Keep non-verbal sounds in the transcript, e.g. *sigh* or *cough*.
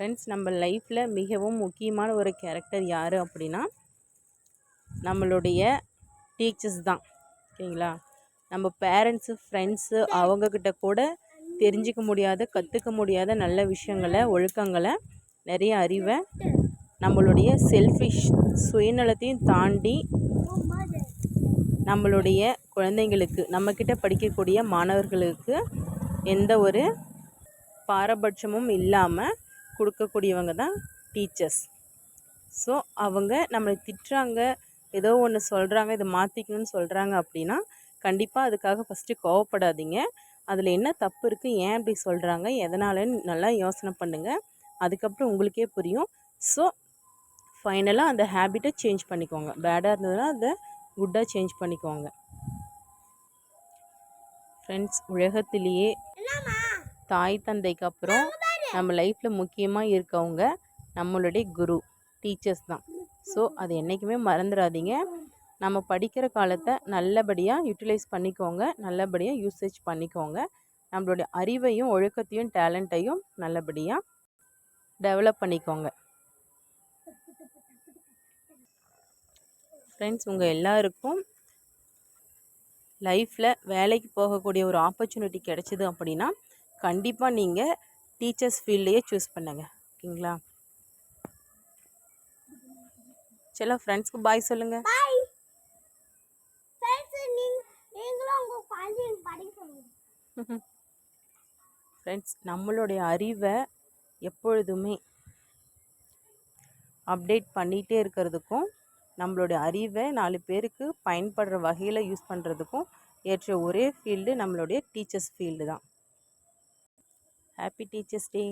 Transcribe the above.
Friends நம்ம லைஃப்பில் மிகவும் முக்கியமான ஒரு கேரக்டர் யார் அப்படின்னா நம்மளுடைய டீச்சர்ஸ் தான். ஓகேங்களா நம்ம பேரண்ட்ஸு ஃப்ரெண்ட்ஸு அவங்கக்கிட்ட கூட தெரிஞ்சிக்க முடியாத கற்றுக்க முடியாத நல்ல விஷயங்களை ஒழுக்கங்களை நிறைய அறிவை நம்மளுடைய செல்ஃபிஷ் சுயநலத்தையும் தாண்டி நம்மளுடைய குழந்தைங்களுக்கு நம்மக்கிட்ட படிக்கக்கூடிய மாணவர்களுக்கு எந்த ஒரு பாரபட்சமும் இல்லாமல் கொடுக்கக்கூடியவங்க தான் டீச்சர்ஸ் ஸோ அவங்க நம்மளை திட்டுறாங்க ஏதோ ஒன்று சொல்கிறாங்க இதை மாற்றிக்கணும்னு சொல்கிறாங்க அப்படின்னா கண்டிப்பாக அதுக்காக ஃபஸ்ட்டு கோவப்படாதீங்க. அதில் என்ன தப்பு இருக்குது ஏன் அப்படி சொல்கிறாங்க எதனாலன்னு நல்லா யோசனை பண்ணுங்கள் அதுக்கப்புறம் உங்களுக்கே புரியும். ஸோ ஃபைனலாக அந்த ஹேபிட்டை சேஞ்ச் பண்ணிக்கோங்க. பேடாக இருந்ததுன்னா அதை குட்டாக சேஞ்ச் பண்ணிக்கோங்க. ஃப்ரெண்ட்ஸ் உலகத்திலேயே தாய் தந்தைக்கு அப்புறம் நம்ம லைஃப்பில் முக்கியமாக இருக்கவங்க நம்மளுடைய குரு டீச்சர்ஸ் தான். ஸோ அது என்றைக்குமே மறந்துடாதீங்க. நம்ம படிக்கிற காலத்தை நல்லபடியாக யூட்டிலைஸ் பண்ணிக்கோங்க. நல்லபடியாக யூசேஜ் பண்ணிக்கோங்க. நம்மளுடைய அறிவையும் ஒழுக்கத்தையும் டேலண்ட்டையும் நல்லபடியாக டெவலப் பண்ணிக்கோங்க. ஃப்ரெண்ட்ஸ் உங்கள் எல்லாருக்கும் லைஃப்பில் வேலைக்கு போகக்கூடிய ஒரு ஆப்பர்ச்சுனிட்டி கிடச்சிது அப்படின்னா கண்டிப்பாக நீங்கள் டீச்சர்ஸ் ஃபீல்டையே சூஸ் பண்ணுங்கள் ஓகேங்களா? சில ஃப்ரெண்ட்ஸ்க்கு பாய் சொல்லுங்கள் *laughs* ஃப்ரெண்ட்ஸ் நம்மளுடைய அறிவை எப்பொழுதுமே அப்டேட் பண்ணிகிட்டே இருக்கிறதுக்கும் நம்மளுடைய அறிவை நாலு பேருக்கு பயன்படுற வகையில் யூஸ் பண்ணுறதுக்கும் ஏற்ற ஒரே ஃபீல்டு நம்மளுடைய டீச்சர்ஸ் ஃபீல்டு தான். ஹாப்பி டீச்சர்ஸ் டே